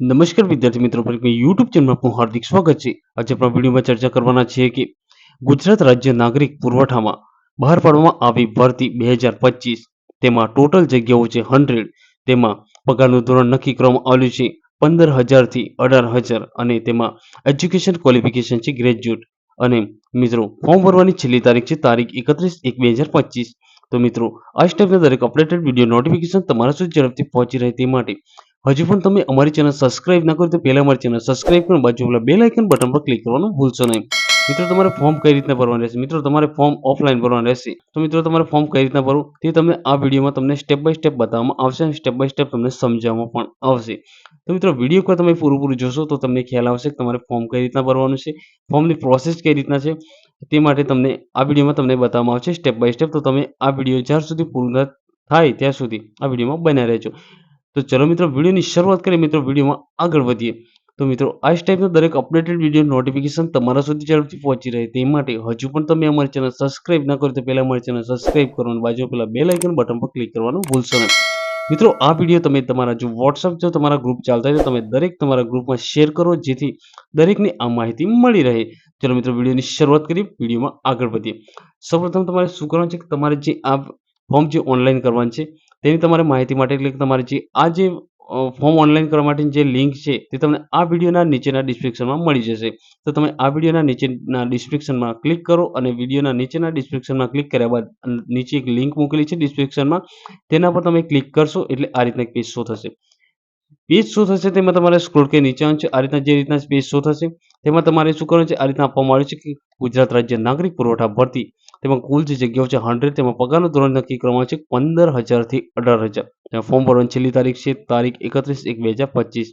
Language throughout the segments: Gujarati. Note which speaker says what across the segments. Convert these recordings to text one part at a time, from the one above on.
Speaker 1: નમસ્કાર વિદ્યાર્થી મિત્રો યુટ્યુબ ચેનલમાં આપનું હાર્દિક સ્વાગત છે. આજે આપણા વિડીયોમાં ચર્ચા કરવાના છીએ કે ગુજરાત રાજ્ય નાગરિક પુરવઠામાં બહાર પાડવામાં આવી ભરતી બે હજાર પચીસ, તેમાં ટોટલ જગ્યાઓ છે હંડ્રેડ તેમાં પગારનું ધોરણ નક્કી કરવામાં આવ્યું છે પંદર હજારથી અઢાર હજાર અને તેમાં એજ્યુકેશન ક્વોલિફિકેશન છે ગ્રેજ્યુએટ અને મિત્રો ફોર્મ ભરવાની છેલ્લી તારીખ છે તારીખ એકત્રીસ એક બે હજાર પચીસ. તો મિત્રો, આ સ્ટેપના દરેક અપડેટેડ વીડિયો નોટિફિકેશન તમારા સુધી ઝડપથી પહોંચી રહે તે માટે હજુ પણ તમે અમારી ચેનલ સબસ્ક્રાઇબ ના કરો તો પહેલા અમારી ચેનલ સબસ્ક્રાઇબ કરો બાજુ પેલા બેલ આઇકન બટન પર ક્લિક કરવાનું ભૂલશો નહીં. મિત્રો, તમારે ફોર્મ કઈ રીતના ભરવાનું રહેશે? મિત્રો, તમારે ફોર્મ ઓફલાઈન ભરવાનું રહેશે. તો મિત્રો, તમારે ફોર્મ કઈ રીતના ભરવું? તે તમને આ વિડીયોમાં તમને સ્ટેપ બાય સ્ટેપ બતાવવામાં આવશે અને સ્ટેપ બાય સ્ટેપ તમને સમજાવવામાં પણ આવશે. તો મિત્રો વીડિયો પર તમે પૂરું પૂરું જોશો તો તમને ખ્યાલ આવશે કે તમારે ફોર્મ કઈ રીતના ભરવાનું છે ફોર્મની પ્રોસેસ કઈ રીતના છે. તે માટે તમને આ વિડીયોમાં તમને બતાવવામાં આવશે સ્ટેપ બાય સ્ટેપ તો તમે આ વીડિયો જ્યાં સુધી પૂરું થાય ત્યાં સુધી આ વિડીયોમાં બન્યા રહેજો. તો ચલો મિત્રો, વિડીયોની શરૂઆત કરીએ. મિત્રો, વિડીયોમાં આગળ વધીએ. તો મિત્રો આ ટાઈપનો દરેક અપડેટેડ વીડિયો નોટિફિકેશન તમારા સુધી ઝડપથી પહોંચી રહે તે માટે હજુ પણ તમે અમારી ચેનલ સબસ્ક્રાઇબ ના કરો તો પહેલાં અમારી ચેનલ સબસ્ક્રાઇબ કરવાનું બાજુ પહેલાં બે લાઇકન બટન પર ક્લિક કરવાનું ભૂલશો નહીં. મિત્રો, આ વીડિયો તમે તમારા જો વોટ્સઅપ જો તમારા ગ્રુપ ચાલતા હોય તો તમે દરેક તમારા ગ્રુપમાં શેર કરો, જેથી દરેકને આ માહિતી મળી રહે. ચલો મિત્રો, વિડીયોની શરૂઆત કરીએ. વિડીયોમાં આગળ વધીએ. સૌપ્રથમ તમારે શું કરવાનું છે કે તમારે જે આ ફોર્મ જે ઓનલાઈન કરવાનું છે તેની તમારે માહિતી માટે એટલે કે તમારે જે, આ જે ફોર્મ ઓનલાઈન કરવા માટેની જે લિંક છે, તે તમને આ વિડીયોના નીચેના ડિસ્ક્રિપ્શનમાં મળી જશે. તો તમે આ વિડીયોના નીચેના ડિસ્ક્રિપ્શનમાં ક્લિક કરો અને વિડીયોના નીચેના ડિસ્ક્રિપ્શનમાં ક્લિક કર્યા બાદ નીચે એક લિંક મૂકેલી છે ડિસ્ક્રિપ્શનમાં તેના પર તમે ક્લિક કરશો એટલે આ રીતના પેજ શો થશે. પેજ શું થશે તેમાં તમારે સ્ક્રોલ કે નીચે છે. આ રીતના જે રીતના પેજ શો થશે, તેમાં તમારે શું કરવાનું છે? આ રીતના આપવામાં આવ્યું છે કે ગુજરાત રાજ્ય નાગરિક પુરવઠા ભરતી તેમાં કુલ જે જગ્યાઓ છે હંડ્રેડ તેમાં પગારનું ધોરણ નક્કી કરવામાં છે પંદર હજારથી અઢાર હજાર તેમાં ફોર્મ ભરવાની છેલ્લી તારીખ છે, તારીખ એકત્રીસ એક બે હજાર પચીસ.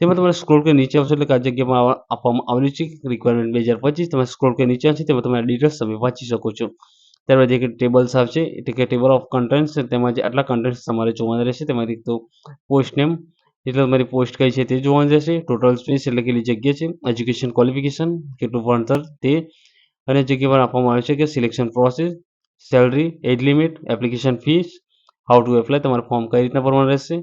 Speaker 1: તેમાં તમારે સ્ક્રોલ કે નીચે આવશે એટલે કે આ જગ્યામાં આપવામાં આવેલી છે રિક્વાયરમેન્ટ બે હજાર પચીસ. તમે સ્ક્રોલ કે નીચે આવશે તેમાં તમારા ડિટેલ્સ તમે વાંચી શકો છો. ત્યારબાદ એક ટેબલ્સ આવશે એટલે કે ટેબલ ઓફ કન્ટેન્ટ્સ તેમાં જે આટલા કન્ટેન્ટ્સ તમારે જોવાના રહેશે. તેમાંથી તો પોસ્ટ નેમ એટલે તમારી પોસ્ટ કઈ છે તે જોવાનું રહેશે. ટોટલ સ્પેસ એટલે કેટલી જગ્યા છે એજ્યુકેશન ક્વોલિફિકેશન કેટલું ભણતર તે અને જગ્યા પર આપવામાં આવે છે કે selection process salary age limit application fees how to apply તમારે ફોર્મ કઈ રીતના ભરવાનું રહેશે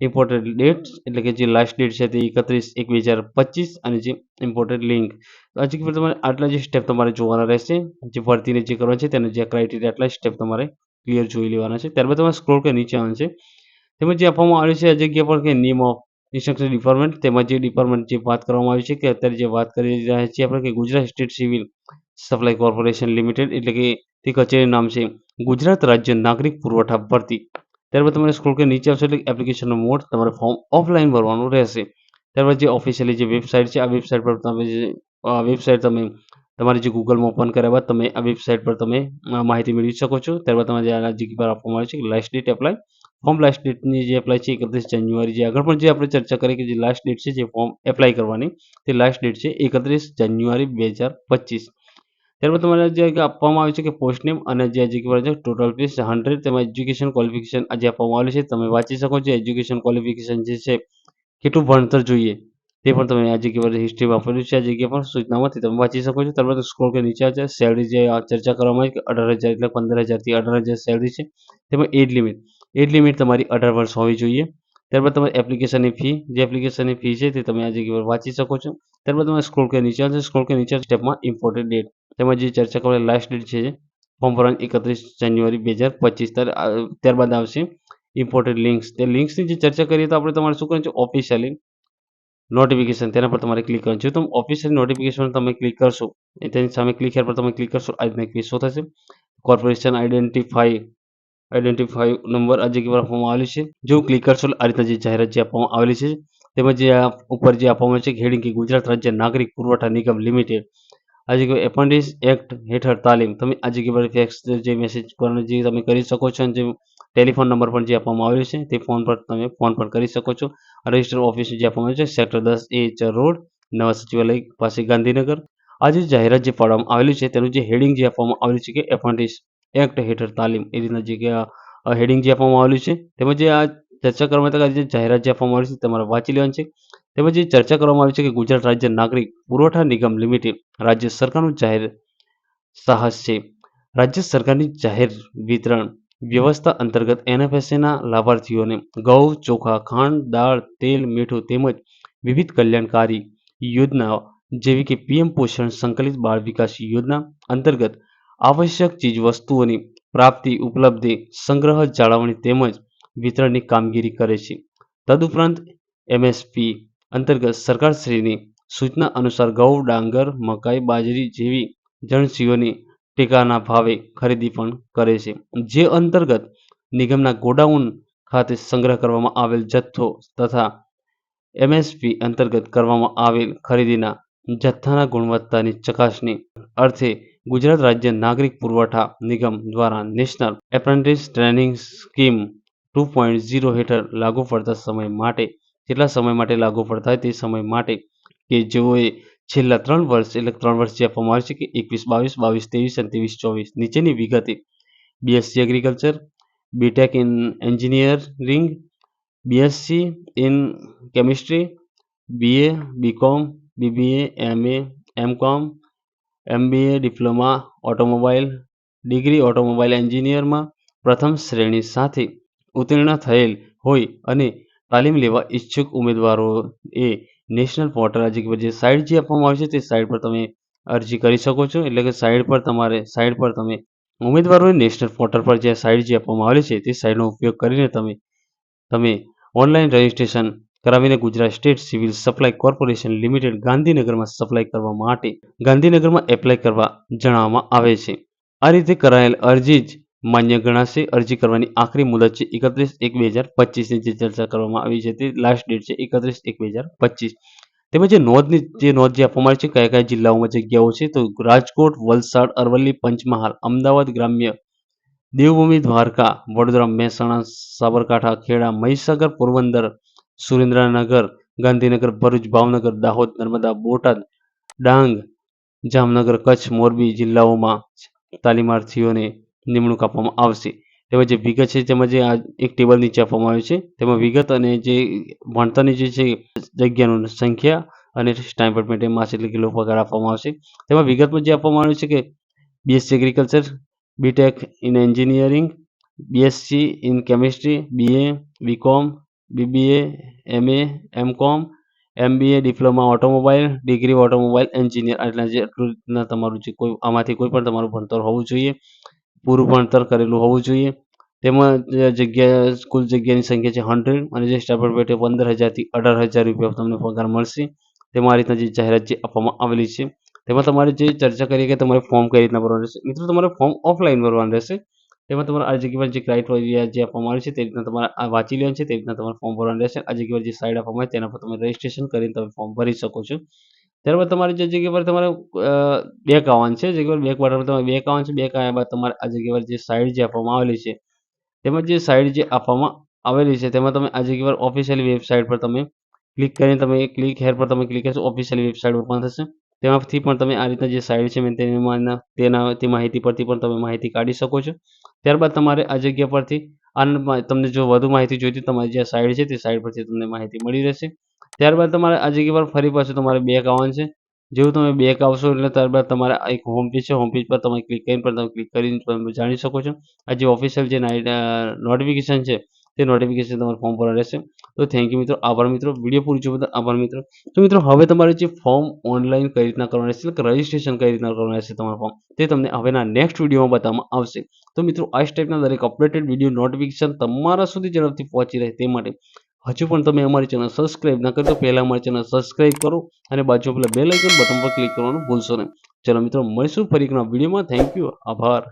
Speaker 1: ઇમ્પોર્ટેડ ડેટ એટલે કે જે લાસ્ટ ડેટ છે તે એકત્રીસ એક બે હજાર પચીસ અને જે ઇમ્પોર્ટેડ લિંક આ જગ્યા તમારે આટલા જે સ્ટેપ તમારે જોવાના રહેશે, જે ભરતીને જે કરવાનું છે તેના જે ક્રાઇટેરિયા આટલા સ્ટેપ તમારે ક્લિયર જોઈ લેવાના છે. ત્યારબાદ તમારે સ્ક્રોલ કરી નીચે આવવાનું છે. તેમજ જે આપવામાં આવ્યું છે આ જગ્યા પર કે નેમ ઓફ ઇન્સ્ટ્રક્શન ડિપાર્ટમેન્ટ તેમાં જે ડિપાર્ટમેન્ટ જે વાત કરવામાં આવી છે કે અત્યારે જે વાત કરી રહ્યા છીએ આપણે કે Gujarat state civil supply corporation limited એટલે કે તે કચેરીનું નામ છે ગુજરાત રાજ્ય નાગરિક પુરવઠા ભરતી. ત્યારબાદ તમારે સ્ક્રોલ કરી નીચે આવશે એટલે એપ્લિકેશનનો મોડ તમારે ફોર્મ ઓફલાઈન ભરવાનું રહેશે. ત્યારબાદ જે ઓફિશિયલી જે વેબસાઇટ છે, આ વેબસાઇટ પર તમે જે વેબસાઇટ તમે, તમારી જે ગૂગલમાં ઓપન કર્યા બાદ તમે આ વેબસાઇટ પર તમે માહિતી મેળવી શકો છો. ત્યારબાદ તમારે જે આ જગ્યા પર આપવામાં આવે છે કે last date apply form last ડેટની જે એપ્લાય છે, એકત્રીસ જાન્યુઆરી જે આગળ પણ જે આપણે ચર્ચા કરી કે જે લાસ્ટ ડેટ છે જે ફોર્મ એપ્લાય કરવાની, તે લાસ્ટ ડેટ છે એકત્રીસ જાન્યુઆરી બે હજાર પચીસ. ત્યારબાદ તમારે જે આપવામાં આવ્યું છે કે પોસ્ટ નેમ અને જે એજ્યુકેશન છે ટોટલ ફીસ હંડ્રેડ તેમાં એજ્યુકેશન ક્વોલિફિકેશન આજે આપવામાં આવ્યું છે, તમે વાંચી શકો છો એજ્યુકેશન ક્વોલિફિકેશન જે છે, કેટલું ભણતર જોઈએ, તે પણ તમે આ જગ્યા પર હિસ્ટ્રીમાં આપેલું છે, આ જગ્યા પર સૂચનામાંથી તમે વાંચી શકો છો. ત્યારબાદ સ્ક્રોલ કે નીચે છે સેલરી જે ચર્ચા કરવામાં આવી કે અઢાર હજાર એટલે પંદર હજારથી અઢાર હજાર સેલરી છે, તેમાં એજ લિમિટ એજ લિમિટ તમારી અઢાર વર્ષ હોવી જોઈએ. ત્યારબાદ તમારી એપ્લિકેશનની ફી જે એપ્લિકેશનની ફી છે તે તમે આ જગ્યા પર વાંચી શકો છો. ત્યારબાદ તમે સ્ક્રોલ કે નીચે આવશે સ્ક્રોલ કે નીચે સ્ટેપમાં ઇમ્પોર્ટન્ટ ડેટ તેમાં જે ચર્ચા કરવાની લાસ્ટ ડેટ છે ફોર્મ ભરવાની એકત્રીસ જાન્યુઆરી બે હજાર પચીસ ત્યારબાદ આવશે ઇમ્પોર્ટેડ લિંક્સ તે લિંક્સની જે ચર્ચા કરીએ તો આપણે તમારે શું કરવાનું છે? ઓફિશિયલી નોટિફિકેશન તેના પર તમારે ક્લિક કરવાનું છે. તો ઓફિશિયલ નોટિફિકેશન તમે ક્લિક કરશો તેની સામે ક્લિક પર તમે ક્લિક કરશો, આ રીતના ક્લિક શો થશે? કોર્પોરેશન આઈડેન્ટિફાઈ આઈડેન્ટિફાઈ નંબર આ જગ્યા પર આપવામાં આવેલી છે. જો ક્લિક કરશો આ રીતના જે જાહેરાત જે આપવામાં આવેલી છે, તેમજ જે ઉપર જે આપવામાં છે હેડિંગ કે ગુજરાત રાજ્ય નાગરિક પુરવઠા નિગમ લિમિટેડ આ જગ્યાએ એપેન્ડિક્સ એક્ટ હેઠળ તાલીમ. તમે આ જગ્યા પર ફેક્સ જે મેસેજ પર જે તમે કરી શકો છો અને જે ટેલિફોન નંબર પણ જે આપવામાં આવ્યો છે, તે ફોન પર તમે ફોન પણ કરી શકો છો. રજિસ્ટર ઓફિસ જે આપવામાં આવ્યું છે સેક્ટર દસ એ ચર રોડ, નવા સચિવાલય પાસે ગાંધીનગર. આ જે જાહેરાત જે પાડવામાં આવેલી છે, તેનું જે હેડિંગ જે આપવામાં આવેલું છે કે એપેન્ડિક્સ એક્ટ હેઠળ તાલીમ. એ રીતના જગ્યા હેડિંગ જે આપવામાં આવેલું છે તેમજ જે આ ચર્ચા કરવા માટે જે જાહેરાત જે આપવામાં આવી છે. તમારે વાંચી લેવાની છે. તેમજ જે ચર્ચા કરવામાં આવી છે કે ગુજરાત રાજ્ય નાગરિક પુરવઠા નિગમ લિમિટેડ, રાજ્ય સરકારનું જાહેર સાહસ છે. રાજ્ય સરકારની જાહેર વિતરણ વ્યવસ્થા અંતર્ગત એનએફએસએના લાભાર્થીઓને ઘઉં, ચોખા, ખાંડ, દાળ, તેલ, મીઠું તેમજ વિવિધ કલ્યાણકારી યોજનાઓ જેવી કે પીએમ પોષણ સંકલિત બાળ વિકાસ યોજના અંતર્ગત આવશ્યક ચીજવસ્તુઓની પ્રાપ્તિ ઉપલબ્ધિ સંગ્રહ જાળવણી તેમજ વિતરણની કામગીરી કરે છે. તદુપરાંત એમએસપી અંતર્ગત સરકારશ્રીની સૂચના અનુસાર ઘઉં ડાંગર, મકાઈ, બાજરી જેવી જણસીઓની ટેકાના ભાવે ખરીદી પણ કરે છે. જે અંતર્ગત નિગમના ગોડાઉન ખાતે સંગ્રહ કરવામાં આવેલ જથ્થો તથા એમએસપી અંતર્ગત કરવામાં આવેલ ખરીદીના જથ્થાના ગુણવત્તાની ચકાસણી અર્થે ગુજરાત રાજ્ય નાગરિક પુરવઠા નિગમ દ્વારા national apprentice training scheme two point zero હેઠળ લાગુ પડતા સમય માટે, જેટલા સમય માટે લાગુ પડતા હોય તે સમય માટે કે જેઓએ છેલ્લા ત્રણ વર્ષ, એટલે ત્રણ વર્ષ જે આપવામાં આવે છે કે એકવીસ, બાવીસ બાવીસ, ત્રેવીસ અને ત્રેવીસ, ચોવીસ, નીચેની વિગતે BSc agriculture BTech in engineering BSc in chemistry BA BCom BBA MA MCom MBA diploma automobile degree automobile એન્જિનિયરમાં પ્રથમ શ્રેણી સાથે ઉત્તીર્ણ થયેલ હોય અને તાલીમ લેવા ઈચ્છુક ઉમેદવારોએ નેશનલ પોર્ટલ આજે જે સાઇટ જે આપવામાં આવી છે તે સાઇટ પર તમે અરજી કરી શકો છો. એટલે કે સાઇટ પર તમારે સાઇટ પર તમે ઉમેદવારોએ નેશનલ પોર્ટલ પર જે સાઇટ જે આપવામાં આવેલી છે તે સાઇટનો ઉપયોગ કરીને તમે તમે ઓનલાઈન રજિસ્ટ્રેશન કરાવીને Gujarat state civil supply corporation limited ગાંધીનગરમાં સપ્લાય કરવા માટે ગાંધીનગરમાં એપ્લાય કરવા જણાવવામાં આવે છે. આ રીતે કરાયેલ અરજી જ માન્ય ગણાશે. અરજી કરવાની આખરી મુદત છે એકત્રીસ એક બે હજાર પચીસની જે ચર્ચા કરવામાં આવી છે તે લાસ્ટ ડેટ છે એકત્રીસ એક બે હજાર પચીસ. તેમજ જે નોંધની, જે નોંધ જે આપવામાં આવી છે કયા કયા જિલ્લાઓમાં જગ્યાઓ છે તો રાજકોટ, વલસાડ, અરવલ્લી, પંચમહાલ, અમદાવાદ ગ્રામ્ય, દેવભૂમિ, દ્વારકા, વડોદરા, મહેસાણા, સાબરકાંઠા, ખેડા, મહીસાગર, પોરબંદર, સુરેન્દ્રનગર, ગાંધીનગર, ભરૂચ, ભાવનગર, દાહોદ, નર્મદા, બોટાદ, ડાંગ, જામનગર, કચ્છ, મોરબી જિલ્લાઓમાં તાલીમાર્થીઓને નિમણૂક આપવામાં આવશે. તેમાં જે વિગત છે, તેમાં જે આ એક ટેબલ નીચે આપવામાં આવ્યું છે, તેમાં વિગત અને જે ભણતરની જે છે, જગ્યાનું સંખ્યા અને સ્ટાઇમ માટે માસ એટલે કિલો પગાર આપવામાં આવશે. તેમાં વિગતમાં જે આપવામાં આવ્યું છે કે BSc agriculture BTech in engineering BSc in chemistry BA BCom BBA MA MCom MBA diploma automobile degree automobile engineer એટલે જે તમારું જે કોઈ, આમાંથી કોઈ પણ તમારું ભણતર હોવું જોઈએ. પૂરું ભણતર કરેલું હોવું જોઈએ. તેમાં જગ્યા, કુલ જગ્યાની સંખ્યા છે હંડ્રેડ અને જે સ્ટાફ પેટે પંદર હજારથી અઢાર હજાર રૂપિયા તમને પગાર મળશે. તેમાં આ રીતના જે જાહેરાત જે આપવામાં આવેલી છે, તેમાં તમારે જે ચર્ચા કરીએ કે તમારે ફોર્મ કઈ રીતના ભરવાનું રહેશે. મિત્રો, તમારે ફોર્મ ઓફલાઈન ભરવાનું રહેશે. તેમાં તમારે આ જગ્યા પર જે ક્રાઇટેરિયા જે આપવામાં આવે છે તે રીતના તમારે આ વાંચી લેવાનું છે, તે રીતના તમારે ફોર્મ ભરવાનું રહેશે. આ જગ્યા પર જે સાઇડ આપવામાં આવે તેના પર તમે રજિસ્ટ્રેશન કરીને તમે ફોર્મ ભરી શકો છો. ત્યારબાદ તમારે જે જગ્યા પર તમારે બેક આવવાનું છે, જગ્યા પર બેક પર તમારે બેક આવવાનું છે બેક આવ્યા બાદ તમારે આ જગ્યા પર જે સાઇડ જે આપવામાં આવેલી છે, તેમાં જે સાઇડ જે આપવામાં આવેલી છે, તેમાં તમે આ જગ્યા પર ઓફિશિયલી વેબસાઇટ પર તમે ક્લિક કરીને તમે ક્લિક હેર પર તમે ક્લિક કરશો ઓફિશિયલી વેબસાઇટ ઓપન થશે. તેમાંથી પણ તમે આ રીતના જે સાઇડ છે તેમાં તેના તે માહિતી પરથી પણ તમે માહિતી કાઢી શકો છો. ત્યારબાદ તમારે આ જગ્યા પરથી આનંદમાં તમને જો વધુ માહિતી જોઈતી તમારી જે સાઇડ છે, તે સાઇડ પરથી તમને માહિતી મળી રહેશે. ત્યારબાદ તમારે આ જગ્યા પર ફરી પાછું તમારે બેક આવવાનું છે. જેવું તમે બેક આવશો એટલે ત્યારબાદ તમારે એક હોમ પેજ છે. હોમ પેજ પર તમે ક્લિક કરીને પણ તમે ક્લિક કરીને તમે જાણી શકો છો. આ જે ઓફિશિયલ જે નોટિફિકેશન છે, તે નોટિફિકેશન તમારે ફોર્મ ભરવા રહેશે. તો થેન્ક યુ મિત્રો. આભાર મિત્રો. વીડિયો પૂરી બદલ આભાર મિત્રો. તો મિત્રો, હવે તમારે જે ફોર્મ ઓનલાઈન કઈ રીતના કરવાનું રહેશે? રજિસ્ટ્રેશન કઈ રીતના કરવાનું રહેશે તમારું ફોર્મ તે તમને હવેના નેક્સ્ટ વિડીયોમાં બતાવવામાં આવશે. તો મિત્રો, આ ટાઈપના દરેક અપડેટેડ વીડિયો નોટિફિકેશન તમારા સુધી ઝડપથી પહોંચી રહે તે માટે હજુ પણ તમે અમારી ચેનલ સબસ્ક્રાઇબ ના કરી તો પહેલાં અમારી ચેનલ સબસ્ક્રાઇબ કરો અને બાજુ પેલા બે આઇકન બટન પર ક્લિક કરવાનું ભૂલશો નહીં. ચલો મિત્રો, મળીશું ફરી વિડીયોમાં થેન્ક યુ આભાર.